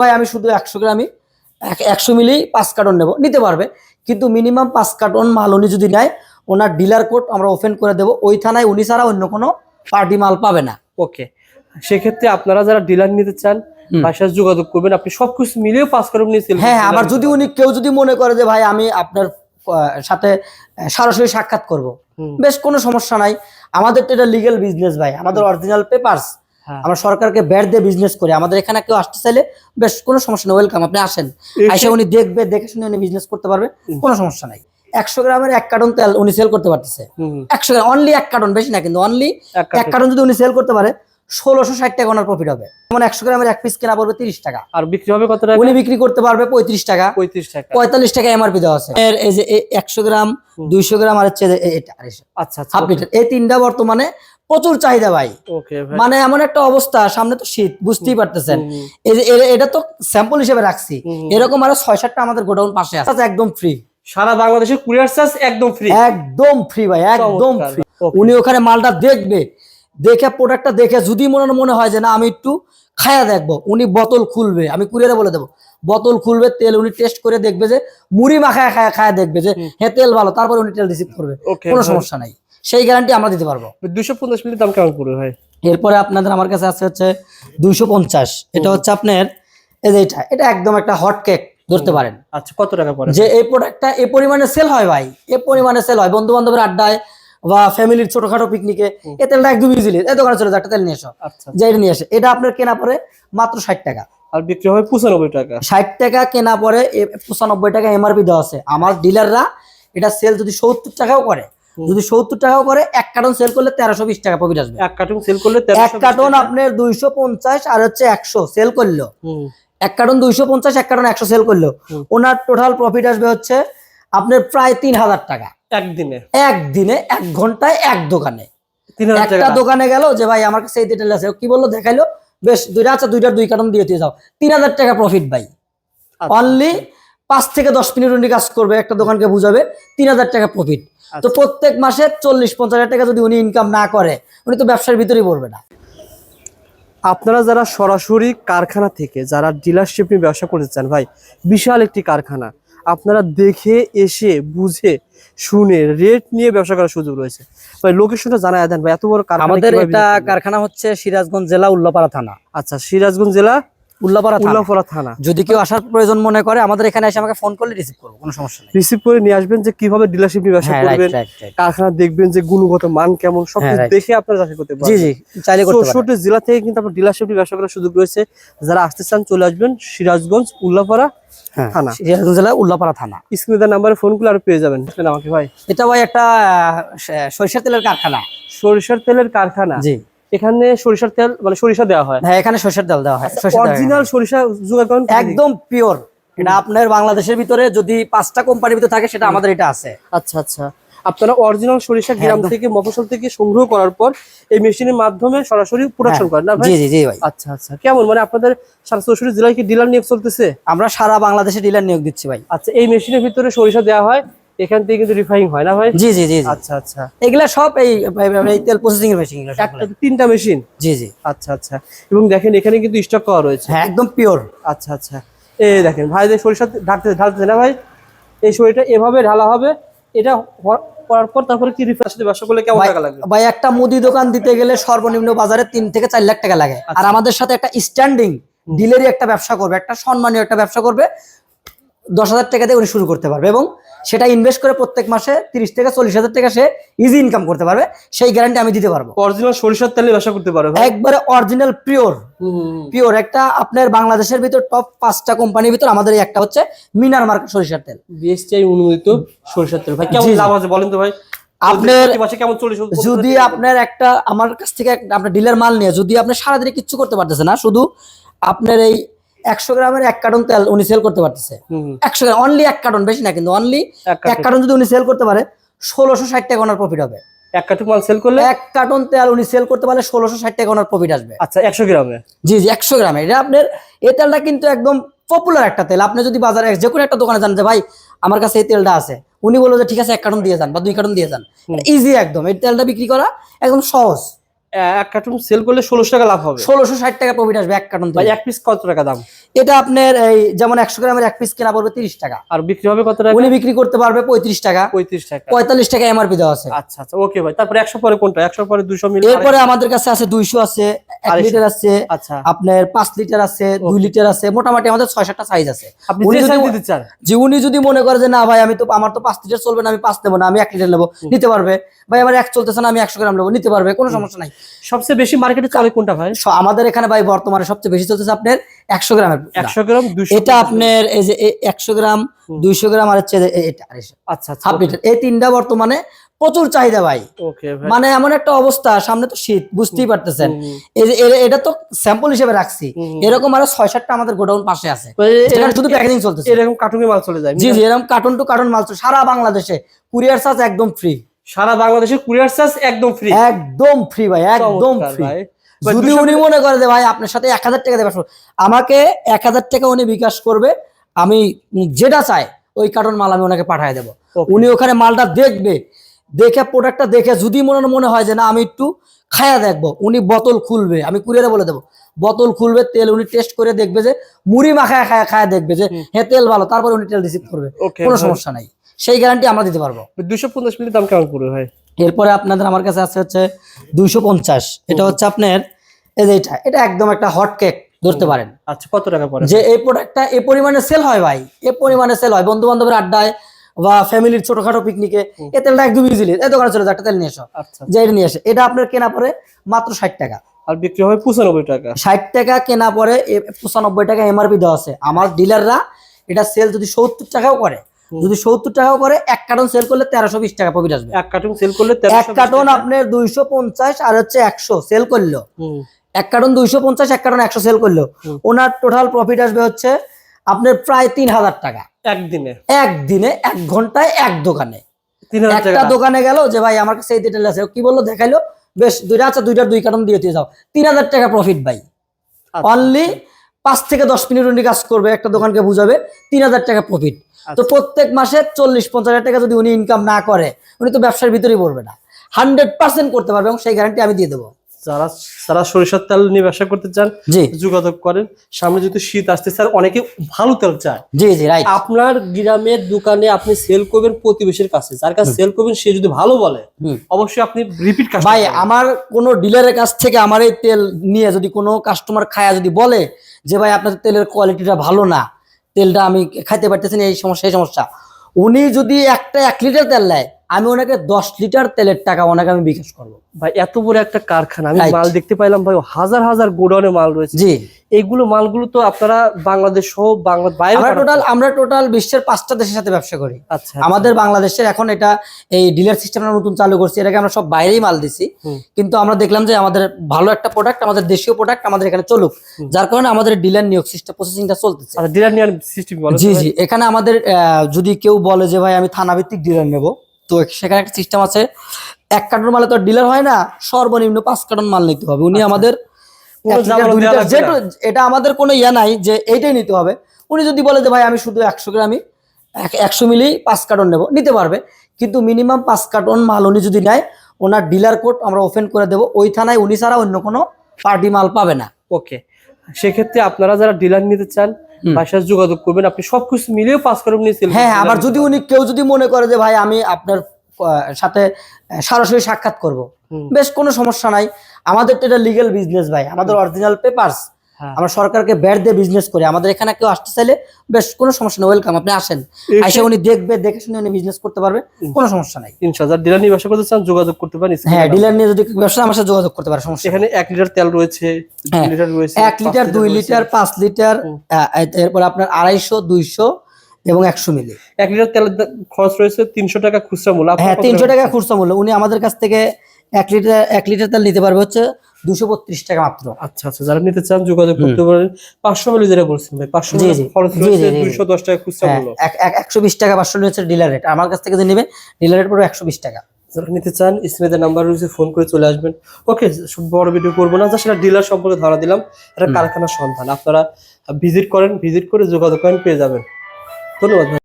ভাই আমি শুধু একশো গ্রামই এক- একশো মিলি পাঁচ কার্টন নেব নিতে পারবে। কিন্তু মিনিমাম পাঁচ কার্টন মাল উনি যদি নেয় ওনার ডিলার কোড আমরা ওপেন করে দেবো ওই থানায় উনি ছাড়া অন্য কোনো পার্টি মাল পাবে না। ওকে সেক্ষেত্রে আপনারা যারা ডিলার নিতে চান সাথে যোগাযোগ করবেন আপনি সবকিছু মিলিয়েও পাঁচ কার্টন নিয়ে sell হ্যাঁ আবার যদি উনি কেউ যদি মনে করে যে ভাই আমি আপনার সাথে সরাসরি সাক্ষাৎ করব। বেশ কোনো সমস্যা নাই। আমাদের তো এটা লিগেল বিজনেস ভাই। আমাদের অরিজিনাল পেপারস। আমরা সরকারকে ব্যাট দিয়ে বিজনেস করি। আমাদের এখানে কেউ আসতে চাইলে বেশ কোনো সমস্যা নেই ওয়েলকাম আপনি আসেন। এসে- আইসা উনি দেখবে দেখে শুনে উনি বিজনেস করতে পারবে কোনো সমস্যা নাই। একশো গ্রামের এক কার্টন তেল উনি সেল করতে পারতেছে। একশো গ্রাম অনলি এক কার্টন বেশি না কিন্তু অনলি এক কার্টন যদি উনি সেল করতে পারে ষোলোশো ষাট টাকা ওনার প্রফিট হবে। যেমন একশো গ্রামের এক পিস কেনা পড়বে তিরিশ টাকা। আর বিক্রি হবে কত টাকা? উনি বিক্রি করতে পারবে পঁয়ত্রিশ টাকা। পঁয়ত্রিশ টাকা। পঁয়তাল্লিশ টাকা এমআরপি দেওয়া আছে। এর এই যে একশো গ্রাম দুইশো গ্রাম আর হচ্ছে এটা আচ্ছা আচ্ছা হাফ লিটার এই তিনটা বর্তমানে প্রচুর চাহিদা ভাই। মানে এমন একটা অবস্থা সামনে তো শীত বুঝতেই পারতেছেন। এটা তো স্যাম্পল হিসেবে রাখছি। এরকম আরও ছয় সাতটা আমাদের গোডাউন পাশে আছে আচ্ছা, একদম ফ্রি সারা বাংলাদেশের কুরিয়ার চার্জ একদম ফ্রি একদম ফ্রি ভাই একদম ফ্রি উনি ওখানে মালটা দেখবে দেখে প্রোডাক্টটা দেখে যদি মনে মনে হয় যে না আমি একটু খায়া দেখব উনি বোতল খুলবে আমি কুরিয়ারে বলে দেবো। বোতল খুলবে তেল উনি টেস্ট করে দেখবে যে মুড়ি মাখায় খায়া খায়া দেখবে যে হ্যাঁ তেল ভালো তারপর উনি তেল রিসিভ করবে। কোনো সমস্যা নাই। সেই গ্যারান্টি আমরা দিতে পারব। দুশো পঞ্চাশ মিনিট দাম কেমন পড়বে ভাই? এরপরে আপনাদের আমার কাছে আছে হচ্ছে দুইশো পঞ্চাশ। এটা হচ্ছে আপনার এই যে এটা এটা একদম একটা হট কেক ধরতে পারেন। আচ্ছা কত টাকা পড়ে? যে এই প্রোডাক্টটা এই পরিমাণে সেল হয় ভাই এ পরিমাণে সেল হয়। বন্ধু বান্ধবের আড্ডায় বা ফ্যামিলির ছোটখাটো পিকনিকে এ তেলটা একদম ইজিলি এই দোকানে চলে একটা তেল নিয়ে এসো। আচ্ছা। যে এটা নিয়ে আসে এটা আপনার কেনা পরে মাত্র ষাট টাকা। আর বিক্রি হবে পঁচানব্বই টাকা। ষাট টাকা কেনা পরে পঁচানব্বই টাকা এমআরপি দেওয়া আছে। আমার ডিলাররা এটা সেল যদি সত্তর টাকাও করে যদি সত্তর টাকাও করে এক কার্টন সেল করলে তেরোশো বিশ টাকা প্রফিট আসবে। এক কার্টুন সেল করলে এক 1320 কার্টন আপনার দুইশো পঞ্চাশ আর হচ্ছে একশো সেল করল। এক কার্টন দুইশো পঞ্চাশ এক কার্টন একশো সেল করল। ওনার টোটাল প্রফিট আসবে হচ্ছে আপনার প্রায় তিন হাজার টাকা। একদিনে? একদিনে এক ঘন্টায় এক দোকানে। একটা টাকা। দোকানে গেল যে ভাই আমার কাছে এই ডিটেল আছে। কি বলল? দেখাইলো বেশ দুইটা আছে দুইটার দুই কার্টন দিয়ে দিয়ে যাও তিন হাজার টাকা প্রফিট ভাই। আচ্ছা, অনলি পাঁচ থেকে দশ মিনিট উনি কাজ করবে একটা দোকানকে বুঝাবে তিন হাজার টাকা প্রফিট তো আচ্ছা। প্রত্যেক মাসে চল্লিশ পঞ্চাশ হাজার টাকা যদি উনি ইনকাম না করে উনি তো ব্যবসার ভিতরেই পড়বে না। আপনারা যারা সরাসরি কারখানা থেকে যারা ডিলারশিপ নিয়ে ব্যবসা করতে চান ভাই বিশাল একটি কারখানা আপনারা দেখে এসে বুঝে শুনে রেট নিয়ে ব্যবসা করার সুযোগ রয়েছে। ভাই লোকেশনটা জানায় দেন ভাই এত বড় আমাদের এটা কারখানা হচ্ছে সিরাজগঞ্জ জেলা উল্লাপাড়া থানা। আচ্ছা সিরাজগঞ্জ জেলা উল্লাপাড়া থানা। থানা। যদি কেউ আসার প্রয়োজন মনে করে আমাদের এখানে এসে আমাকে ফোন করলে রিসিভ করব কোনো সমস্যা নেই। রিসিভ করে নিয়ে আসবেন যে কীভাবে ডিলারশিপ নিয়ে ব্যবসা হ্যাঁ করবেন কারখানা দেখবেন যে গুণগত মান কেমন সব হ্যাঁ, দেখে আপনারা চাকরি করতে পারবেন জি চাইলে করতে পারেন। চৌষট্টি জেলা থেকে কিন্তু আপনার ডিলারশিপ নিয়ে ব্যবসা করার সুযোগ রয়েছে। যারা আসতে চান চলে আসবেন সিরাজগঞ্জ উল্লাপাড়া হ্যাঁ থানা। সিরাজগঞ্জ জেলা উল্লাপাড়া থানা। স্ক্রিনে নাম্বারে ফোন করলে আর পেয়ে যাবেন। আমাকে ভাই। এটা ভাই একটা সরিষার তেলের কারখানা। সরিষার তেলের কারখানা। জি। এখানে সরিষার তেল মানে সরিষা দেওয়া হয়। হ্যাঁ এখানে সরিষার তেল দেওয়া হয়। অরিজিনাল সরিষা জোগাড় করেন একদম পিওর এটা আপনার বাংলাদেশের ভিতরে যদি পাঁচটা কোম্পানির ভিতরে থাকে সেটা আমাদের এটা আছে। আচ্ছা আচ্ছা। আপনারা অরিজিনাল সরিষা গ্রাম থেকে মফসল থেকে সংগ্রহ করার পর এই মেশিনের মাধ্যমে সরাসরি প্রোডাকশন করেন না ভাই? জি জি জি ভাই। আচ্ছা আচ্ছা। কেমন? মানে আপনাদের সারা চৌষট্টি জেলায় কি ডিলার নিয়োগ চলতেছে? আমরা সারা বাংলাদেশে ডিলার নিয়োগ দিচ্ছি ভাই। আচ্ছা এই মেশিনের ভিতরে সরিষা দেওয়া হয়। এখান থেকে কিন্তু রিফাইং হয় না ভাই? জি জি জি। আচ্ছা আচ্ছা। এগুলা সব এই তেল প্রসেসিং এর মেশিন এগুলো তিনটা মেশিন জি জি। আচ্ছা আচ্ছা। এবং দেখেন এখানে কিন্তু স্টক করা রয়েছে। হ্যাঁ একদম পিওর আচ্ছা আচ্ছা। এই দেখেন ভাই যে সরিষা ঢাকতে ঢালতেছে না ভাই? এই সরিষাটা এভাবে ঢালা হবে। এটা করার পর তারপরে কি রিফার সাথে ব্যবসা করলে কেমন টাকা লাগবে? ভাই একটা মুদি দোকান দিতে গেলে সর্বনিম্ন বাজারে তিন থেকে চার লাখ টাকা লাগে। আর আমাদের সাথে একটা স্ট্যান্ডিং ডিলারি একটা ব্যবসা করবে একটা সম্মানীয় একটা ব্যবসা করবে। দশ হাজার টাকা দিয়ে উনি শুরু করতে পারবে এবং সেটা ইনভেস্ট করে প্রত্যেক মাসে তিরিশ থেকে চল্লিশ হাজার টাকা সে ইজি ইনকাম করতে পারবে। সেই গ্যারান্টি আমি দিতে পারব। অরিজিনাল সরিষার তেলে ব্যবসা করতে পারবে একবারে অরিজিনাল পিওর। পিওর একটা আপনার বাংলাদেশের ভিতর টপ পাঁচটা কোম্পানির ভিতর আমাদের একটা হচ্ছে মিনার মার্কেট সরিষার তেল। বিএসটিআই অনুমোদিত সরিষার তেল। ভাই কেমন। লাভ আছে বলেন তো ভাই? আপনার কেমন যদি আপনার একটা আমার কাছ থেকে একটা- আপনার ডিলার মাল নিয়ে যদি আপনি সারাদিনে কিচ্ছু করতে পারতেছে না শুধু আপনার এই একশো গ্রামের এক কার্টন তেল উনি সেল করতে পারতেছে। একশো গ্রাম অনলি এক কার্টন বেশি না কিন্তু অনলি এক কার্টন। যদি উনি সেল করতে পারে ষোলোশো ষাট টাকা ওনার প্রফিট হবে। এক কার্টুন মাল সেল করলে? এক কার্টন তেল উনি সেল করতে পারলে ষোলোশো ষাট টাকা ওনার প্রফিট আসবে। আচ্ছা একশো গ্রামে? জি জি একশো গ্রামে। এটা আপনার এই তেলটা কিন্তু একদম পপুলার একটা তেল। আপনি যদি বাজারে যে কোনো একটা দোকানে যান যে ভাই আমার কাছে এই তেলটা আছে। উনি বলল যে ঠিক আছে এক কার্টন দিয়ে যান বা দুই কার্টন দিয়ে যান। ইজি একদম। এই তেলটা বিক্রি করা একদম সহজ। এক কার্টুন সেল করলে ষোলোশো টাকা লাভ হবে। ষোলোশো ষাট টাকা প্রফিট আসবে এক কার্টন ভাই এক পিস কত টাকা দাম? এটা আপনার এই যেমন একশো গ্রামের এক পিস কেনা পড়বে তিরিশ টাকা। আর বিক্রি হবে কত টাকা? উনি বিক্রি করতে পারবে পঁয়ত্রিশ টাকা। পঁয়ত্রিশ টাকা। পঁয়তাল্লিশ টাকা এমআরপি দেওয়া আছে। আচ্ছা আচ্ছা ওকে ভাই। তারপরে একশো পরে কোনটা? একশো পরে দুশো মিলি এরপরে আমাদের কাছে আছে দুইশো আছে এক লিটার আছে আচ্ছা। আপনার পাঁচ লিটার আছে দুই লিটার আছে মোটামুটি আমাদের ছয় সাতটা সাইজ আছে। যে উনি যদি মনে করে যে না ভাই আমি তো আমার তো পাঁচ লিটার চলবে না আমি পাঁচ নেব না আমি এক লিটার নেব নিতে পারবে। ভাই আমার এক চলতেছে না আমি একশো গ্রাম নেব নিতে পারবে কোনো সমস্যা নাই। সবচেয়ে বেশি মার্কেটে চলে কোনটা ভাই? আমাদের এখানে ভাই বর্তমানে সবচেয়ে বেশি চলতেছে আপনার একশো গ্রামের একশো গ্রাম এটা আপনার এই যে একশো গ্রাম দুইশো গ্রাম আর হচ্ছে এটা আচ্ছা আচ্ছা হাফ লিটার। এই তিনটা বর্তমানে প্রচুর চাহিদা ভাই। মানে এমন একটা অবস্থা সামনে তো শীত বুঝতেই পারতেছেন। এই যে এটা তো স্যাম্পল হিসেবে রাখছি। এরকম আরও ছয় সাতটা আমাদের গোডাউন পাশে আছে। শুধু প্যাকেজিং চলতেছে। এরকম কার্টুনে মাল চলে যায়। জি জি এরকম কার্টুন টু কার্টুন মাল চলে- সারা বাংলাদেশে। কুরিয়ার চার্জ একদম ফ্রি সারা বাংলাদেশে কুরিয়ার চার্জ একদম ফ্রি একদম ফ্রি ভাই একদম ফ্রি যদি উনি মনে করে যে ভাই আপনার সাথে এক হাজার টাকা দেবে আমাকে এক হাজার টাকা উনি বিকাশ করবে আমি যেটা চাই ওই কার্টন মাল আমি ওনাকে পাঠিয়ে দেবো। উনি ওখানে মালটা দেখবে দেখে প্রোডাক্টটা দেখে যদি মনে মনে হয় যে না আমি একটু খায়া দেখব উনি বোতল খুলবে আমি কুরিয়ারে বলে দেবো। বোতল খুলবে তেল উনি টেস্ট করে দেখবে যে মুড়ি মাখায় খায়া খায়া দেখবে যে হ্যাঁ তেল ভালো তারপর উনি তেল রিসিভ করবে। কোনো সমস্যা নাই। সেই গ্যারান্টি আমরা দিতে পারব। দুশো পঞ্চাশ মিলি দাম কেমন পড়বে ভাই? এরপরে আপনাদের আমার কাছে আছে হচ্ছে দুইশো পঞ্চাশ। এটা হচ্ছে আপনার এই যে এটা এটা একদম একটা হট কেক ধরতে পারেন। আচ্ছা কত টাকা পড়ে? যে এই প্রোডাক্টটা এই পরিমাণে সেল হয় ভাই এই পরিমাণে সেল হয়। বন্ধু বান্ধবের আড্ডায় বা ফ্যামিলির ছোটখাটো পিকনিকে এই তেলটা একদম ইজিলি এই দোকানে চলে যাও, একটা তেল নিয়ে এসো। আচ্ছা। যে এটা নিয়ে এসে এটা আপনার কেনা পরে মাত্র ষাট টাকা। আর বিক্রি হবে পঁচানব্বই টাকা। ষাট টাকা কেনা পরে এ- পঁচানব্বই টাকা এমআরপি দেওয়া আছে। আমার ডিলাররা এটা সেল যদি সত্তর টাকাও করে যদি সত্তর টাকা করে এক কার্টন সেল করলে তেরোশো বিশ টাকা প্রফিট আসবে। এক কার্টুন সেল করলে এক 1320 কার্টন আপনার দুইশো পঞ্চাশ আর হচ্ছে একশো সেল করল। এক কার্টন দুইশো পঞ্চাশ এক কার্টন একশো সেল করল। ওনার টোটাল প্রফিট আসবে হচ্ছে আপনার প্রায় তিন হাজার টাকা। একদিনে? একদিনে এক ঘন্টায় এক দোকানে। একটা দোকানে গেল যে ভাই আমার কাছে এই ডিটেল আছে। কি বলল? দেখাইলো। বেশ দুইটা আচ্ছা দুইটার দুই কার্টন দিয়ে দিয়ে যাও। তিন হাজার টাকা প্রফিট ভাই। আচ্ছা, অনলি পাঁচ থেকে দশ মিনিট উনি কাজ করবে একটা দোকানকে বুঝাবে। তিন হাজার টাকা প্রফিট তো আচ্ছা। প্রত্যেক মাসে চল্লিশ পঞ্চাশ হাজার টাকা যদি উনি ইনকাম না করে উনি তো ব্যবসার ভিতরেই পড়বে না। হান্ড্রেড পার্সেন্ট করতে পারবে এবং সেই গ্যারান্টি আমি দিয়ে দেবো। যারা যারা সরিষার তেল নিয়ে ব্যবসা করতে চান যোগাযোগ করেন। সামনে শীত আসতে স্যার অনেকে ভালো তেল চায়। জি জি রাইট আপনার গ্রামের দোকানে আপনি সেল করবেন প্রতিবেশীর কাছে। যার কাছে সেল করবেন সে যদি ভালো বলে অবশ্যই আপনি রিপিট ভাই আমার কোনো ডিলারের কাছ থেকে আমার এই তেল নিয়ে যদি কোনো কাস্টমার খায়া যদি বলে যে ভাই আপনাদের তেলের কোয়ালিটিটা ভালো না তেলটা আমি খাইতে পারতেছি না, এই সমস্যা এই সমস্যা। উনি যদি একটা এক লিটার তেল নেয় আমি ওনাকে দশ লিটার তেলের টাকা ওনাকে আমি বিকাশ করব। ভাই এত বড় একটা কারখানা আমি মাল দেখতে পাইলাম ভাই হাজার হাজার গোডাউনে মাল রয়েছে। জি। এইগুলো মালগুলো তো আপনারা বাংলাদেশ সহ বাংলা বাইরে আমরা টোটাল আমরা টোটাল বিশ্বের পাঁচটা দেশের সাথে ব্যবসা করি। আচ্ছা আমাদের বাংলাদেশের এখন এটা এই ডিলার সিস্টেমটা নতুন চালু করছি এটাকে আমরা সব বাইরেই মাল দিছি। কিন্তু আমরা দেখলাম যে আমাদের ভালো একটা প্রোডাক্ট আমাদের দেশীয় প্রোডাক্ট আমাদের এখানে চলুক। যার কারণে আমাদের ডিলার নিয়োগ সিস্টেম প্রসেসিংটা চলতেছে। আচ্ছা ডিলার নিয়োগ সিস্টেম জি জি। এখানে আমাদের আহ, যদি কেউ বলে যে ভাই আমি থানা ভিত্তিক ডিলার নেব। তো সেখানে একটা সিস্টেম আছে এক কার্টন মালে তো ডিলার হয় না সর্বনিম্ন পাঁচ কার্টন মাল নিতে হবে। উনি আমাদের লাগবে যেটা- এটা আমাদের কোনো ইয়ে নাই যে এইটাই নিতে হবে। উনি যদি বলে যে ভাই আমি শুধু একশো গ্রামই একশো মিলি পাঁচ কার্টন নেব নিতে পারবে। কিন্তু মিনিমাম পাঁচ কার্টন মাল উনি যদি নেয় ওনার ডিলার কোড আমরা ওপেন করে দেবো। ওই থানায় উনি ছাড়া অন্য কোনো পার্টি মাল পাবে না। ওকে। সেক্ষেত্রে আপনারা যারা ডিলার নিতে চান। বাসায় যোগাযোগ করবেন আপনি সবকিছু মিলিয়ে পাস করেন নিয়ে হ্যাঁ আবার যদি উনি কেউ যদি মনে করে যে ভাই আমি আপনার সাথে সরাসরি সাক্ষাৎ করব। বেশ কোনো সমস্যা নাই। আমাদের তো এটা লিগেল বিজনেস ভাই। আমাদের অরিজিনাল পেপারস। আমরা সরকারকে ব্যাট দিয়ে বিজনেস করি। আমাদের এখানে কেউ আসতে চাইলে বেশ কোনো সমস্যা নেই ওয়েলকাম আপনি আসেন। আইসা উনি দেখবে দেখে শুনে উনি বিজনেস করতে পারবে কোনো সমস্যা নাই। ইনশাআল্লাহ। ডিলার নিয়ে ব্যবসা করতে চান যোগাযোগ করতে পারেন হ্যাঁ ডিলার নিয়ে যদি ব্যবসা আমার সাথে যোগাযোগ করতে পারে সমস্যা এখানে এক লিটার তেল রয়েছে হ্যাঁ, লিটার রয়েছে এক লিটার দুই লিটার পাঁচ লিটার। এরপর আপনার আড়াইশো দুইশো এবং একশো মিলি। এক লিটার তেলের খরচ রয়েছে তিনশো টাকা খুচরা মূল্য। হ্যাঁ তিনশো টাকা খুচরা মূল্য। উনি আমাদের কাছ থেকে এক লিটার এক লিটার তেল নিতে পারবে হচ্ছে দুশো বত্রিশ টাকা মাত্র। আচ্ছা আচ্ছা যারা নিতে চান যোগাযোগ করতে পারেন। পাঁচশো মিলি যেটা বলছেন ভাই পাঁচশো। খরচ। দুইশো দশ টাকা খুচরা হ্যাঁ এক- এক- একশো বিশ টাকা পাঁচশো হচ্ছে ডিলার রেট আমার কাছ থেকে যে নেবে ডিলার রেট পড়বে একশো বিশ টাকা। যারা নিতে চান স্ক্রিনে নাম্বার রয়েছে ফোন করে চলে আসবেন। ওকে বড় ভিডিও করব না জাস্ট ডিলার সম্পর্কে ধারণা দিলাম। এটা কারখানার সন্ধান আপনারা ভিজিট করেন ভিজিট করে যোগাযোগ করেন পেয়ে যাবেন। ধন্যবাদ